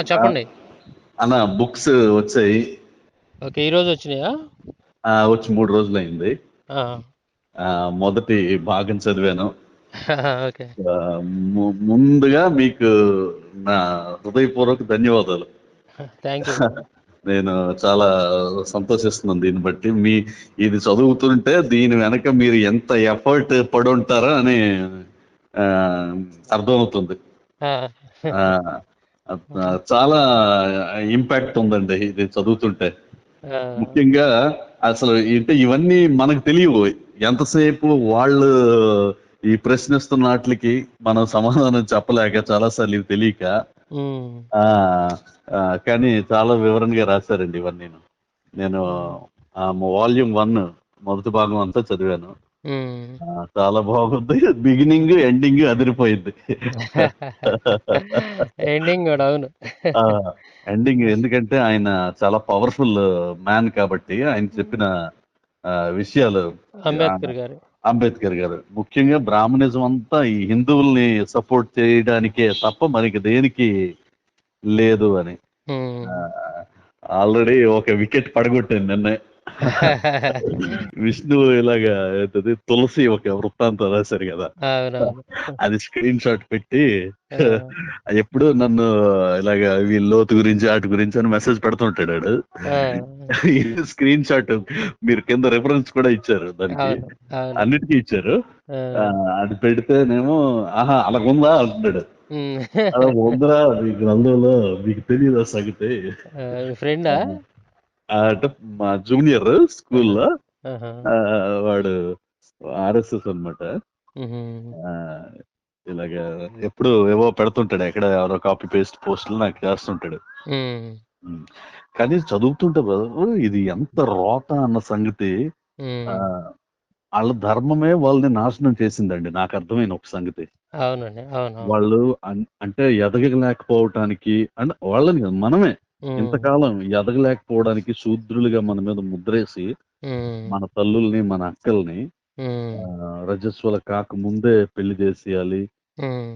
చెప్పండి. అన్న బుక్స్ వచ్చాయి. ఓకే ఈ రోజు వచ్చినాయా? వచ్చి మూడు రోజులు అయింది. మొదటి భాగం చదివాను. ముందుగా మీకు నా హృదయపూర్వక ధన్యవాదాలు. నేను చాలా సంతోషిస్తున్నాను దీన్ని బట్టి. మీ ఇది చదువుతుంటే దీని వెనక మీరు ఎంత ఎఫర్ట్ పడి ఉంటారో అని అర్థమవుతుంది. చాలా ఇంపాక్ట్ ఉందండి ఇది చదువుతుంటే. ముఖ్యంగా అసలు అంటే ఇవన్నీ మనకు తెలియవు. ఎంతసేపు వాళ్ళు ఈ ప్రశ్నిస్తున్న వాటికి మనం సమాధానం చెప్పలేక చాలాసార్లు ఇవి తెలియక. ఆ, కానీ చాలా వివరంగా రాశారండి ఇవన్నీ నేను వాల్యూమ్ వన్ మొదటి భాగం అంతా చదివాను. చాలా బాగుంది. బిగినింగ్ ఎండింగ్ అదిరిపోయింది. ఎండింగ్ కూడా అవును. ఎండింగ్ ఎందుకంటే ఆయన చాలా పవర్ఫుల్ మ్యాన్ కాబట్టి ఆయన చెప్పిన విషయాలు అంబేద్కర్ గారు. అంబేద్కర్ గారు. ముఖ్యంగా బ్రాహ్మణిజం అంతా ఈ హిందువుల్ని సపోర్ట్ చేయడానికే తప్ప మనకి దేనికి లేదు అని. ఆల్రెడీ ఒక వికెట్ పడగొట్టాను నిన్నే. విష్ణు ఇలాగా ఏంటది? తులసి ఒక వృత్తాంతం రాశారు కదా అది స్క్రీన్ షాట్ పెట్టి ఎప్పుడు నన్ను ఇలాగా వీళ్ళ లోతు గురించి వాటి గురించి అని మెసేజ్ పెడుతుంటాడు స్క్రీన్ షాట్ మీరు కింద రిఫరెన్స్ కూడా ఇచ్చారు దానికి. అన్నిటికీ ఇచ్చారు. అది పెడితేనేమో ఆహా అలాగుందా అంటున్నాడు. అలా ఉందా మీ గ్రంథంలో మీకు తెలియదా సంగతి? ఫ్రెండా అంటే మా జూనియర్ స్కూల్లో. వాడు ఆర్ఎస్ఎస్. ఆ, ఇలాగా ఎప్పుడు ఏవో పెడుతుంటాడు ఎక్కడ ఎవరో కాపీ పేస్ట్ పోస్టులు నాకు చేస్తుంటాడు. కానీ చదువుతుంటే brother, ఇది ఎంత రోత అన్న సంగతి వాళ్ళ ధర్మమే వాళ్ళని నాశనం చేసిందండి నాకు అర్థమైన ఒక సంగతి అవునండి. వాళ్ళు అంటే ఎదగలేకపోవటానికి అంటే వాళ్ళని మనమే. ఇంతకాలం ఎదగలేకపోవడానికి శూద్రులుగా మన మీద ముద్రేసి. మన తల్లుల్ని మన అక్కల్ని రజస్వల కాక ముందే పెళ్ళి చేసేయాలి.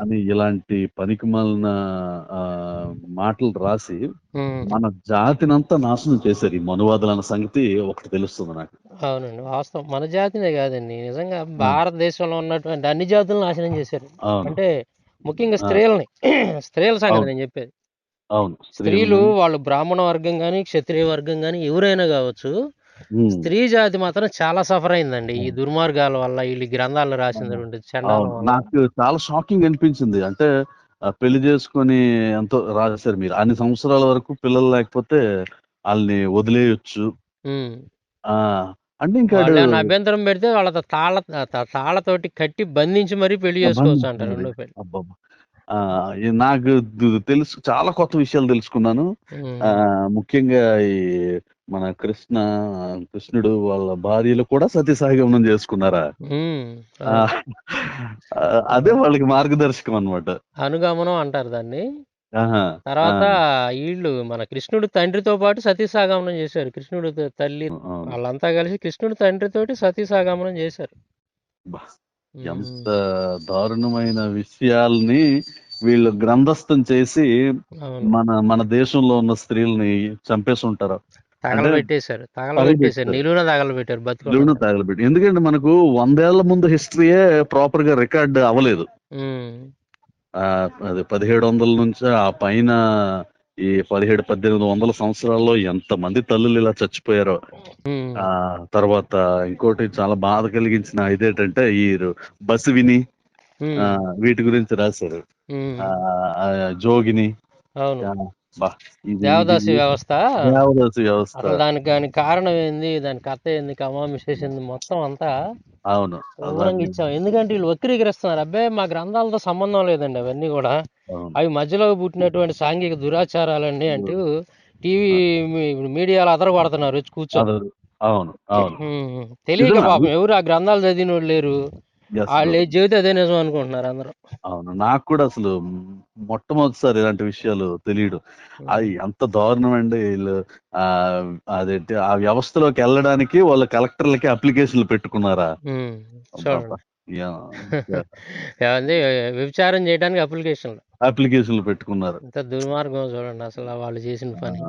అని ఇలాంటి పనికిమాలిన ఆ, మాటలు రాసి. మన జాతినంతా నాశనం చేశారు ఈ మనువాదులు అన్న సంగతి ఒకటి తెలుస్తుంది నాకు అవునండి వాస్తవం మన జాతినే కాదండి నిజంగా భారతదేశంలో ఉన్నటువంటి అన్ని జాతులను నాశనం చేశారు అంటే ముఖ్యంగా. స్త్రీలని స్త్రీల సంగతి. నేను చెప్పేది అవును. స్త్రీలు వాళ్ళు బ్రాహ్మణ వర్గం కానీ క్షత్రియ వర్గం కానీ ఎవరైనా కావచ్చు స్త్రీ జాతి మాత్రం చాలా సఫర్ అయిందండి. ఈ దుర్మార్గాల వల్ల వీళ్ళు గ్రంథాలు రాసినటువంటి చండాలం అవును వల్ల. నాకు చాలా షాకింగ్ అనిపించింది. అంటే పెళ్ళి చేసుకొని ఎంతో రాశారు మీరు. అన్ని సంవత్సరాల వరకు పిల్లలు లేకపోతే వాళ్ళని వదిలేయొచ్చు. ఆ అంటే ఇంకా అభ్యంతరం పెడితే వాళ్ళ తాళ తా- తాళతోటి కట్టి బంధించి మరీ పెళ్ళి చేసుకోవచ్చు అంటారు రెండో పెళ్ళి. అబ్బబ్బా. నాకు తెలుసు చాలా కొత్త విషయాలు తెలుసుకున్నాను. ముఖ్యంగా ఈ మన కృష్ణ కృష్ణుడు వాళ్ళ భార్యలు కూడా సతీ సహగమనం చేసుకున్నారా అదే. వాళ్ళకి మార్గదర్శకం అన్నమాట. అనుగమనం అంటారు దాన్ని. తర్వాత వీళ్ళు మన కృష్ణుడు తండ్రితో పాటు సతీసాగమనం చేశారు. కృష్ణుడు తల్లి. వాళ్ళంతా కలిసి కృష్ణుడు తండ్రితోటి సతీసాగమనం చేశారు. ఎంత దారుణమైన విషయాల్ని వీళ్ళు గ్రంథస్థం చేసి మన మన దేశంలో ఉన్న స్త్రీల్ని చంపేసి ఉంటారు తగలబెట్టేశారు. తగలబెట్టేశారు. తగలబెట్టారు. నిలువున తగలబెట్టారు దేవుడు బతుకు తగలబెట్టి. ఎందుకంటే మనకు వందేళ్ళ ముందు హిస్టరీయే ప్రాపర్గా రికార్డ్ అవ్వలేదు. ఆ, అది పదిహేడు వందల నుంచి ఆ పైన ఈ పదిహేడు పద్దెనిమిది వందల సంవత్సరాల్లో ఎంత మంది తల్లులు ఇలా చచ్చిపోయారో. ఆ తర్వాత ఇంకోటి చాలా బాధ కలిగించిన ఇదేంటంటే ఈ బస్సు విని ఆ, వీటి గురించి రాశారు. జోగిని దేవదాసి వ్యవస్థ? దేవదాసి వ్యవస్థ. దానికి దానికి కారణం ఏంది? దాని కథ ఏంది? కమామిషేసింది మొత్తం అంతా అవును. ఇచ్చాం. ఎందుకంటే వీళ్ళు వక్రీకరిస్తున్నారు. అబ్బాయి మా గ్రంథాలతో సంబంధం లేదండి అవన్నీ కూడా. అవి మధ్యలో పుట్టినటువంటి సాంఘిక దురాచారాలండి అంటూ టీవీ మీడియాలో అదరగొడుతున్నారు వచ్చి కూర్చొని అదే. అవును అవును. తెలియక. పాపం ఎవరు ఆ గ్రంథాలు చదివిన వాళ్ళు లేరు? వాళ్ళు చెబితే అదే నిజం అనుకుంటున్నారు అందరూ. అవును నాకు కూడా అసలు మొట్టమొదటిసారి ఇలాంటి విషయాలు తెలియడు అది ఎంత దారుణం అండి వీళ్ళు. ఆ అదేంటి ఆ వ్యవస్థలోకి వెళ్ళడానికి వాళ్ళ కలెక్టర్లకి అప్లికేషన్లు పెట్టుకున్నారా? యా. ఏమంది వ్యభిచారం చేయడానికి అప్లికేషన్లు. అప్లికేషన్లు పెట్టుకున్నారు. ఎంత దుర్మార్గం చూడండి అసలు వాళ్ళు చేసిన పని.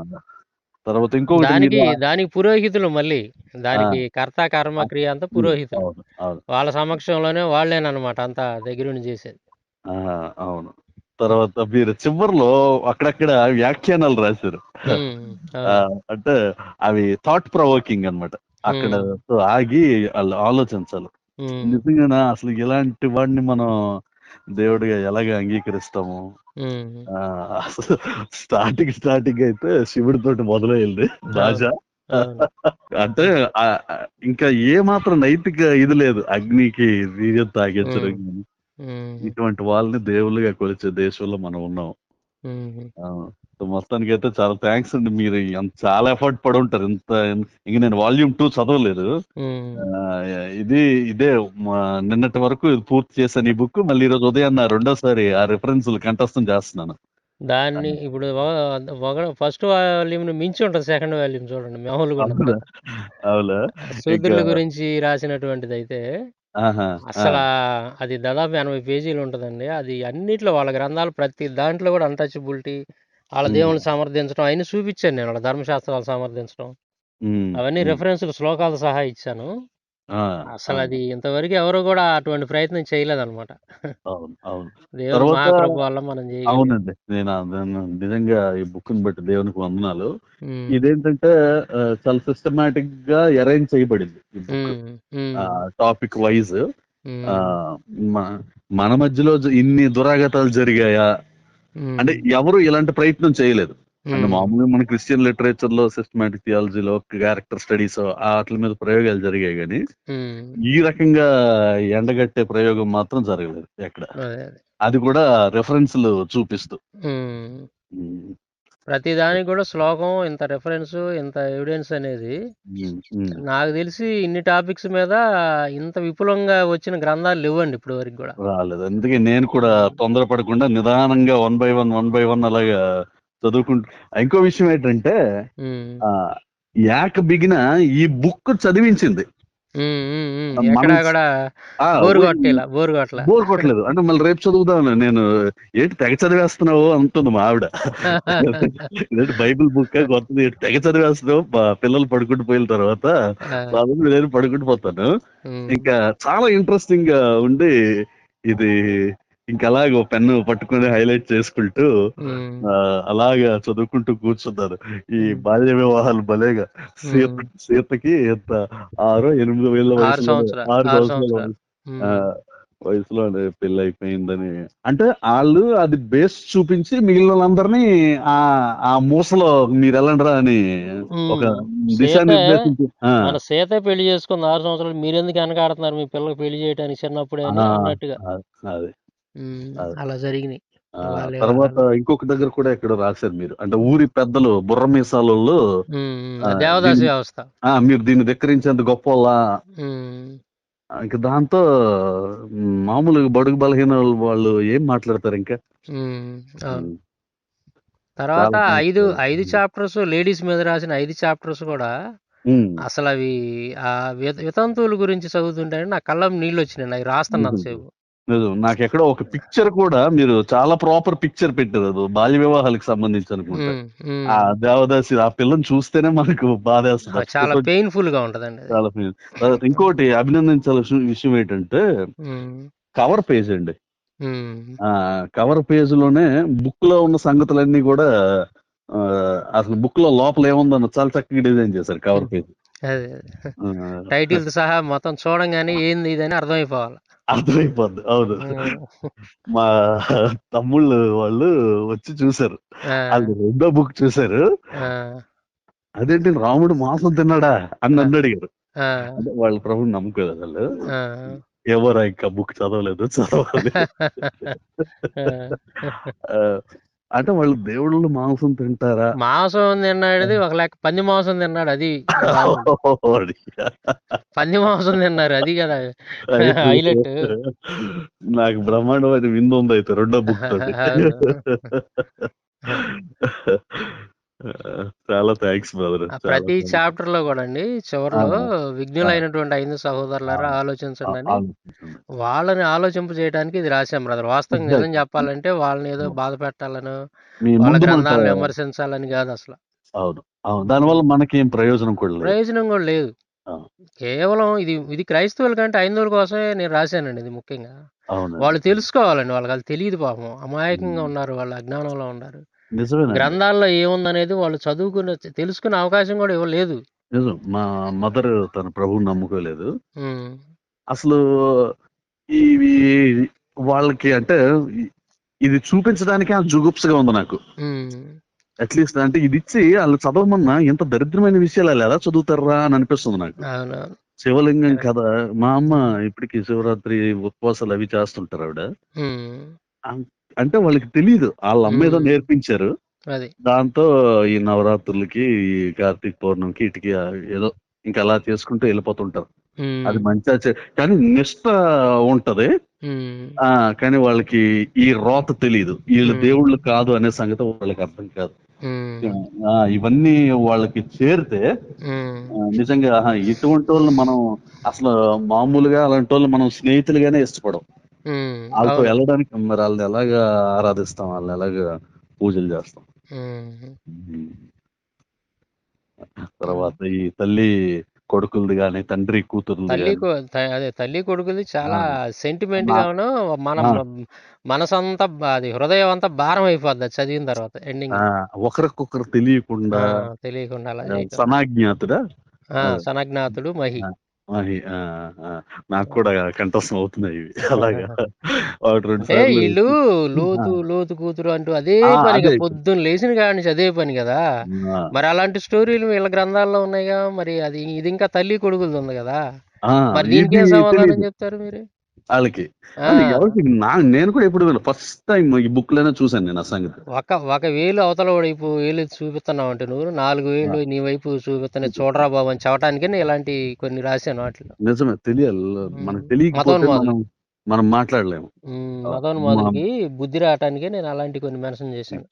తర్వాత ఇంకొకటి దానికి మీరు దానికి పురోహితులు మళ్ళీ. దానికి కర్త కర్మ క్రియ అంతా పురోహితులు. అవును అవును. వాళ్ళ సమక్షంలోనే వాళ్ళేనమాట అంతా దగ్గరుండి చేసేది. ఆ, అవును. తర్వాత మీరు చివరిలో అక్కడక్కడ వ్యాఖ్యానాలు రాశారు. ఉమ్, ఆ, అవును. అంటే అవి థాట్ ప్రొవోకింగ్ అన్నమాట. అక్కడ ఆగి వాళ్ళు ఆలోచించాలి. ఉమ్, నిజంగానా? అసలు ఇలాంటి వాడిని మనం దేవుడిగా ఎలాగ అంగీకరిస్తాము స్టార్టింగ్ స్టార్టింగ్ అయితే శివుడితోటి మొదలైంది భాష అవును. అంటే ఇంకా ఏ మాత్రం నైతిక ఇది లేదు. అగ్నికి వీర్యం తాగించడం ఇటువంటి వాళ్ళని దేవుళ్ళుగా కొలిచే దేశంలో మనం ఉన్నాం. మొత్తానికి అయితే చాలా థ్యాంక్స్ అండి. మీరు ఎంత చాలా ఎఫర్ట్ పడి ఉంటారు. ఇంత ఇంక నేను వాల్యూమ్ టూ చదవలేదు. ఇది ఇదే నిన్నటి వరకు ఇది పూర్తి చేశాను ఈ బుక్ మళ్ళీ ఈ రోజు ఉదయం రెండోసారి ఆ రిఫరెన్స్ కంఠస్థం చేస్తున్నాను. దాన్ని ఇప్పుడు ఫస్ట్ వాల్యూమ్ మించి ఉంటుంది సెకండ్ వాల్యూమ్ చూడండి మామూలుగా శూద్రుల గురించి రాసినటువంటిది అయితే అసలు అది దాదాపు ఎనభై పేజీలు ఉంటుందండి. అది అన్నిట్లో వాళ్ళ గ్రంథాలు ప్రతి దాంట్లో కూడా అన్టచబిలిటీ వాళ్ళ దేవుని సమర్థించడం అవన్నీ చూపించాను నేను వాళ్ళ ధర్మశాస్త్రాలు సమర్థించడం. అవన్నీ రెఫరెన్స్ శ్లోకాలు సహా ఇచ్చాను. ఆ, అసలు అది ఇంతవరకు ఎవరు కూడా అటువంటి ప్రయత్నం చేయలేదన్నమాట. మహాకృప వల్ల మనం అవునండి నేను నిజంగా ఈ బుక్ని బట్టి దేవునికి వందనాలు. ఇదేంటంటే చాలా సిస్టమేటిక్గా అరేంజ్ చేయబడింది టాపిక్ వైజ్ మన మధ్యలో ఇన్ని దురాగతాలు జరిగాయా? అంటే ఎవరు ఇలాంటి ప్రయత్నం చేయలేదు. అంటే ఉమ్, మామూలుగా మన క్రిస్టియన్ లిటరేచర్లో సిస్టమాటిక్ థియాలజీలో క్యారెక్టర్ స్టడీస్ వాటి మీద ప్రయోగాలు జరిగాయి కానీ ఉమ్, ఈ రకంగా ఎండగట్టే ప్రయోగం మాత్రం జరగలేదు ఎక్కడ. అదే కూడా రెఫరెన్స్లు చూపిస్తూ. ప్రతి దానికి కూడా శ్లోకం ఇంత రెఫరెన్స్ ఇంత ఎవిడెన్స్ అనేది. నాకు తెలిసి ఇన్ని టాపిక్స్ మీద ఇంత విపులంగా వచ్చిన గ్రంథాలు లేవండి ఇప్పుడు వరకు కూడా. రాలేదు. అందుకే నేను కూడా తొందరపడకుండా నిదానంగా one by one one by one అలాగా చదువుకుంటూ ఇంకో విషయం ఏంటంటే యాక్ బిగిన ఈ బుక్ చదివించింది. ఎక్కడా కూడా ఆ, బోరు ఓ- కొట్టేలా బోరు కొట్టలా. బోర్ కొట్టలేదు. అంటే మళ్ళీ రేపు చదువుదాం నేను ఏంటి తెగ చదివేస్తున్నావు అంటుంది మా ఆవిడ. బైబిల్ బుక్ కొత్తది. తెగ చదివేస్తున్నావు? పిల్లలు పడుకుంటూ పోయిన తర్వాత నేను పడుకుంటూ పోతాను. ఇంకా చాలా ఇంట్రెస్టింగ్గా ఉండి ఇది ఇంకా అలాగ పెన్ను పట్టుకొని హైలైట్ చేసుకుంటూ అలాగా చదువుకుంటూ కూర్చున్నారు. ఈ బాల్య వివాహాలు భలేగా. సీత. సీతకి ఎంత? ఆరో ఎనిమిదో వేల ఆరు వయసులో సంవత్సరాలు ఆరు వయసులో పెళ్ళి అయిపోయిందని అంటే వాళ్ళు అది బేస్ చూపించి మిగిలిన వాళ్ళందరినీ ఆ ఆ మూసలో మీరు వెళ్ళండిరా అని ఒక దిశానిర్దేశం సీత పెళ్ళి చేసుకుంది ఆరు సంవత్సరాలు మీరెందుకు వెనకాడుతున్నారు మీ పిల్లకి పెళ్ళి చేయడానికి చిన్నప్పుడే అన్నట్టుగా. అది. అలా జరిగినాయి. ఆ, తర్వాత ఇంకొక దగ్గర కూడా ఇక్కడ రాశారు మీరు. అంటే ఊరి పెద్దలు బుర్ర. ఆ, ఆ దేవదాసి దీన్ని వ్యవస్థ. ఆ, మీరు దీన్ని ధిక్కరించేంత గొప్ప ఉమ్, ఇంకా దాంతో మామూలుగా బడుగు బలహీన వాళ్ళు ఏం మాట్లాడతారు ఇంకా? అవును తర్వాత చాలా ఐదు. ఐదు చాప్టర్స్ లేడీస్ మీద రాసిన ఐదు చాప్టర్స్ కూడా అసలు అవి ఆ విత- వితంతువుల గురించి చదువుతుంటే నా కళ్ళం నీళ్ళు వచ్చినాయి నాకు రాస్తున్నంత సేపు నాకు ఎక్కడో ఒక పిక్చర్ కూడా మీరు చాలా ప్రాపర్ పిక్చర్ పెట్టారు అది బాల్య వివాహాలకు సంబంధించి అనుకుంటా. ఆ దేవదాసి ఆ పిల్లని చూస్తేనే మనకు బాధేస్తుంది. చాలా పెయిన్ఫుల్గా ఉంటదండి చాలా ఇంకోటి అభినందించాల్సిన విషయం ఏంటంటే కవర్ పేజ్ అండి. ఆ కవర్ పేజ్లోనే బుక్లో ఉన్న సంగతులన్నీ కూడా అసలు బుక్లో లోపల ఏముందన్న చాలా చక్కగా డిజైన్ చేశారు కవర్ పేజ్ టైటిల్ సహా మొత్తం చూడంగానే ఏంది ఇదని అర్థమైపోవాలి. అర్థమైపోద్ది. అవును. మా తమ్ముళ్ళు వాళ్ళు వచ్చి చూసారు. వాళ్ళు రెండో బుక్ చూసారు. అదేంటి రాముడు మాంసం తిన్నాడా అని నన్ను అడిగారు. వాళ్ళ ప్రభుని నమ్ముకోలేదు వాళ్ళు. ఎవరా ఇంకా బుక్ చదవలేదు చదవాలి అంటే వాళ్ళు దేవుళ్ళు మాంసం తింటారా? మాంసం తిన్నాడు ఒక లెక్క. పంది మాంసం తిన్నాడు అది. పంది మాంసం తిన్నారు అది కదా. అయితే హైలైట్. నాకు బ్రహ్మాండమైన విందు ఉంది అయితే రెండో బుక్ చాలా థ్యాంక్స్ బ్రదర్ ఆ ప్రతి చాప్టర్లో కూడా అండి చివరిలో ఆ. విఘ్నులైనటువంటి ఐదు సహోదరులారా ఆలోచించండి అని వాళ్ళని ఆలోచింప చేయడానికి ఇది రాశాం బ్రదర్. వాస్తవంగా నిజం. చెప్పాలంటే వాళ్ళని ఏదో బాధ పెట్టాలను మీ వాళ్ళ ముందు మనకు గ్రంథాలను విమర్శించాలని కాదు అసలు. అవును. అవును. దానివల్ల మనకేం ప్రయోజనం కూడా లేదు. ప్రయోజనం కూడా లేదు. కేవలం ఇది ఇది క్రైస్తవుల కంటే హైందవుల కోసమే నేను రాశానండి ఇది ముఖ్యంగా. అవును వాళ్ళు తెలుసుకోవాలండి వాళ్ళకి అది తెలియదు పాపం. అమాయకంగా ఉన్నారు వాళ్ళు అజ్ఞానంలో ఉన్నారు. గ్రంథాల్లో ఏముందనేది వాళ్ళు చదువుకునే తెలుసుకునే అవకాశం కూడా ఇవ్వలేదు నిజం. మా మదర్ తన ప్రభువుని నమ్ముకోలేదు. అసలు ఇవి వాళ్ళకి అంటే ఇది చూపించడానికి ఆ జుగుప్సగా ఉంది నాకు. అట్లీస్ట్ అంటే ఇది ఇచ్చి వాళ్ళు చదవమన్నా ఎంత దరిద్రమైన విషయాలు వాళ్ళు ఎలా చదువుతారా అని అనిపిస్తుంది నాకు. శివలింగం కథ. మా అమ్మ ఇప్పటికి శివరాత్రి ఉపవాసాలు అవి చేస్తుంటారు ఆవిడ. అంటే వాళ్ళకి తెలియదు వాళ్ళ అమ్మ ఏదో మ్మ్. నేర్పించారు. దాంతో ఈ నవరాత్రులకి ఈ కార్తీక పౌర్ణమికి ఇటుకి ఏదో ఇంకా అలా చేసుకుంటూ వెళ్ళిపోతుంటారు. అది మంచి కానీ నిష్ట ఉంటది. ఆ కానీ వాళ్ళకి ఈ రోత తెలియదు వీళ్ళు. దేవుళ్ళు కాదు అనే సంగతి వాళ్ళకి అర్థం కాదు. ఇవన్నీ వాళ్ళకి చేరితే నిజంగా ఇటువంటి వాళ్ళని మనం అసలు మామూలుగా అలాంటి వాళ్ళు మనం స్నేహితులుగానే ఇష్టపడం వాళ్ళతో. వెళ్ళడానికి మరి వాళ్ళని ఎలాగా ఆరాధిస్తాం? వాళ్ళని ఎలాగా పూజలు చేస్తాం? తర్వాత ఈ తల్లి కొడుకులది గాని తండ్రి కూతురుది తల్లి అదే తల్లి కొడుకుది చాలా. సెంటిమెంట్ గాను మన మనసంతా అది హృదయం అంతా భారం అయిపోద్ది చదివిన తర్వాత ఎండింగ్ ఒకరికొకరు తెలియకుండా తెలియకుండా సనాజ్ఞాతుడా. సనజ్ఞాతుడు మహి. నాకు కూడా కంఠస్థం అవుతున్నాయి ఇవి. అలాగా. ఒకటి రెండు ఏ సార్లు వీళ్ళు లోతు లోతు కూతురు అంటూ అదే ఆ, అదే. పొద్దున్న లేచిన కాడి నుంచి అదే పని కదా. ఆ, మరి అలాంటి స్టోరీలు వీళ్ళ గ్రంథాల్లో ఉన్నాయిగా. మరి అది ఇది ఇంకా తల్లి కొడుకులది ఉంది కదా. ఆ, మరి దీనికి ఇది సమాధానం చెప్తారు మీరు? వాళ్ళకి. ఎవరికి? నా నేను కూడా ఎప్పుడు ఫస్ట్ టైం ఈ బుక్లోనే చూసాను నేను ఆ సంగతి. ఒక ఒక వేలు అవతల వైపు వేలు చూపిస్తున్నావు అంటే నువ్వు నాలుగు వేలు నీ వైపు చూపిస్తాను చూడరా బాబు అని చెప్పడానికి ఇలాంటి కొన్ని రాశాను వాటిలో. నిజమే తెలియాలి. మనకు. తెలియకపోతే. మనం మాట్లాడలేము. ఉమ్, ఆ, మతోన్మాదులకి బుద్ధి రావటానికే నేను అలాంటి కొన్ని మెన్షన్ చేశాను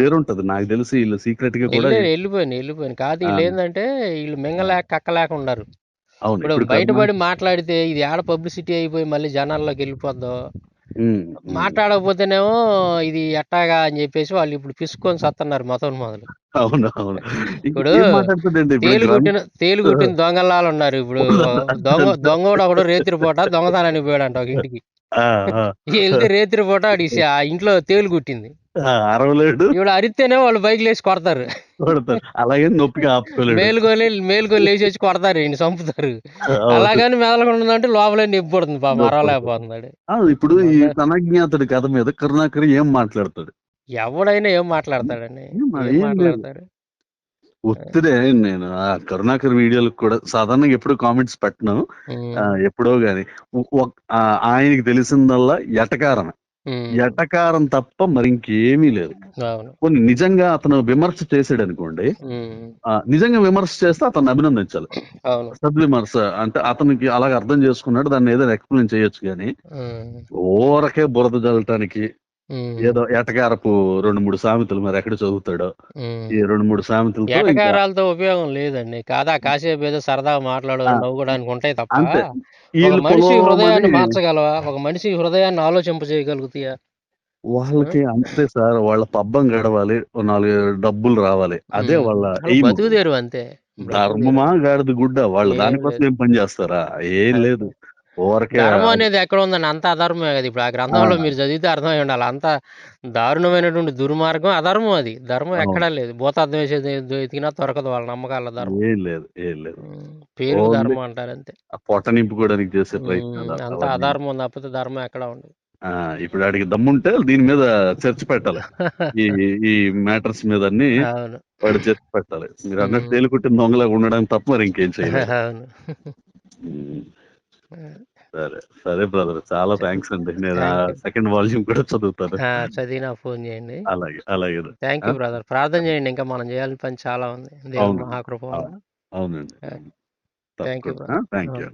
చేరుంటది నాకు తెలిసి వీళ్ళు సీక్రెట్గా కూడా వెళ్ళి వెళ్ళిపోయింది వెళ్ళిపోయింది కాదు వీళ్ళు. ఏంటంటే వీళ్ళు మింగలేక కక్కలేక ఉన్నారు అవును ఇప్పుడు బయటపడి మాట్లాడితే ఇది ఆడ పబ్లిసిటీ అయిపోయి మళ్ళీ జనాల్లోకి వెళ్ళిపోద్దో. మాట్లాడకపోతేనేమో ఇది ఎట్టాగా అని చెప్పేసి వాళ్ళు ఇప్పుడు పిసుకొని సత్తన్నారు మతోన్మాదులు అవును అవును. ఇప్పుడు తేలు కొట్టిన తేలు కొట్టిన దొంగలాలు ఉన్నారు ఇప్పుడు. దొంగ దొంగోడు ఒకడు రేతిరి పూట దొంగతనానికి పోయాడంట ఒక ఇంటికి. వెళ్తే రేతిరి పూట ఆ ఇంట్లో తేలు కుట్టింది. అరవలేడు. ఇప్పుడు అరిస్తేనే వాళ్ళు బైక్ లేసి కొడతారు. కొడతారు. అలాగే నొప్పిగా ఆపుకోలేడు. మేలుకొని మేలుకొని లేచి వచ్చి కొడతారు ఈయన చంపుతారు. అలాగని మెదలకుండా అంటే లోపలే నొప్పి పడుతుంది పాపం అరవలేకపోతున్నాడు. ఆ, ఇప్పుడు ఈ తనజ్ఞాతుడి కథ మీద కరుణాకర్ ఏం మాట్లాడతాడు? ఎవడైనా ఏం మాట్లాడతాడండి? ఏం మా- ఏం ఏం లేదు. మాట్లాడతారు ఒత్తిడే నేను ఆ కరుణాకర్ వీడియోలకు కూడా సాధారణంగా ఎప్పుడు కామెంట్స్ పెట్టను. ఎప్పుడో గాని. ఆయనకి తెలిసిందల్లా ఎటకారమే. ఎటకారం తప్ప మరి ఇంకేమీ లేదు కొన్ని నిజంగా అతను విమర్శ చేసాడు అనుకోండి నిజంగా విమర్శ చేస్తే అతను అభినందించాలి. సద్విమర్శ అంటే అతనికి అలాగ అర్థం చేసుకున్నాడు దాన్ని ఏదో ఎక్స్ప్లెయిన్ చేయొచ్చు కానీ ఊరకే బురద జల్లటానికి ఏదో ఎటకారపు రెండు మూడు సామెతలు మరి ఎక్కడ చదువుతాడో. ఈ రెండు మూడు ఎటకారాలతో ఉపయోగం లేదండి. కాదా కాసేపు ఏదో సరదాగా మాట్లాడు ఆ. నవ్వుకోవడానికి ఉంటాయి తప్ప ఒక మనిషి హృదయాన్ని మార్చగలవా? ఒక మనిషి హృదయాన్ని ఆలోచింపజేయగలుగుతాయా వాళ్ళకి అంతే సార్. వాళ్ళ పబ్బం గడవాలి నాలుగు డబ్బులు రావాలి. అదే. వాళ్ళ బతుకుదేరు అంతే. ధర్మమా గాడిద గుడ్డ? వాళ్ళు దానికోసం. ఏం పని చేస్తారా? ఏం లేదు. ధర్మం అనేది ఎక్కడ ఉందండి? అంత అధర్మమే కదా ఇప్పుడు. ఆ గ్రంథంలో. మీరు చదివితే అర్థమై ఉండాలి. అంత దారుణమైనటువంటి దుర్మార్గం అధర్మం అది. ధర్మం. ఎక్కడా లేదు. భూతార్థం వేసేది ఎతికినా దొరకదు వాళ్ళ నమ్మకాల ధర్మం. ఏం లేదు ఏం లేదు. ఓన్లీ ధర్మం అంటారు అంతే ఆ పొట్ట నింపుకోవడానికి చేసే అంత. అధర్మం తప్పితే ధర్మం ఎక్కడ ఉండదు. ఆ ఇప్పుడు ఆడికి దమ్ముంటే దీని మీద చర్చ పెట్టాలి. ఈ ఈ మ్యాటర్స్ మీద అన్ని వాడు చర్చ పెట్టాలి. మీరు అన్నట్టు. తేలికుట్టిన దొంగలాగా ఉండడానికి తప్ప మరి ఇంకేం ఉమ్, సరే సరే బ్రదర్ చాలా థ్యాంక్స్ అండి. నేను. సెకండ్ వాల్యూమ్ కూడా చదువుతాను. ఆ, చదివినా ఫోన్ చేయండి. అలాగే అలాగే థ్యాంక్ యూ బ్రదర్. ప్రార్థన చేయండి. ఇంకా మనం చేయాల్సిన పని చాలా ఉంది. మహాకృప అవునండి. you, brother. Thank you.